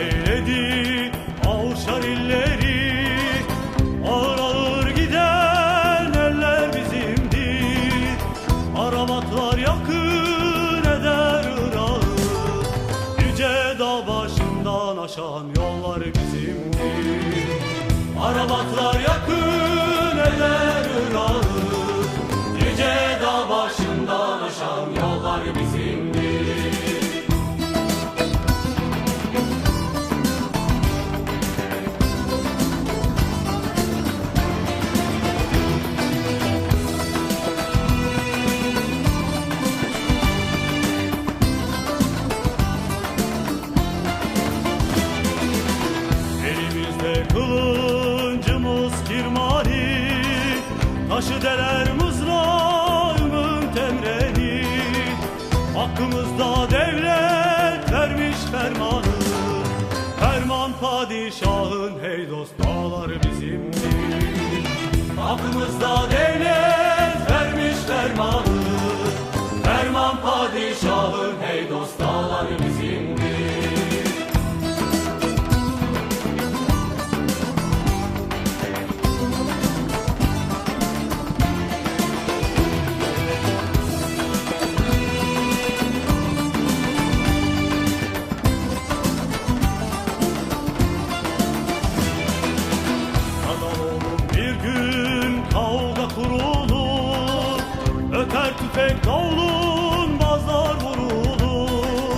eyledi avşar illeri Ağır ağır giden eller bizimdir. Arabatlar yakın eder Irak'ı Yüce dağ başından aşan yollar bizimdir. Arabatlar yakın Taşı deler mızrağımın temreni. Hakkımızda devlet vermiş fermanı. Ferman padişahın hey dost dağlar bizimdir. Hakkımızda devlet vermiş fermanı. Ferman padişahın hey dost Öter tüfek kavlun bazar vurulur.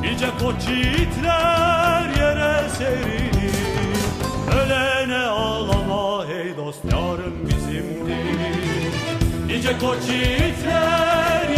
Nice koç yiğitler yere serilir. Ölene ağlama hey dost yarın bizimdir. Nice koç yiğitler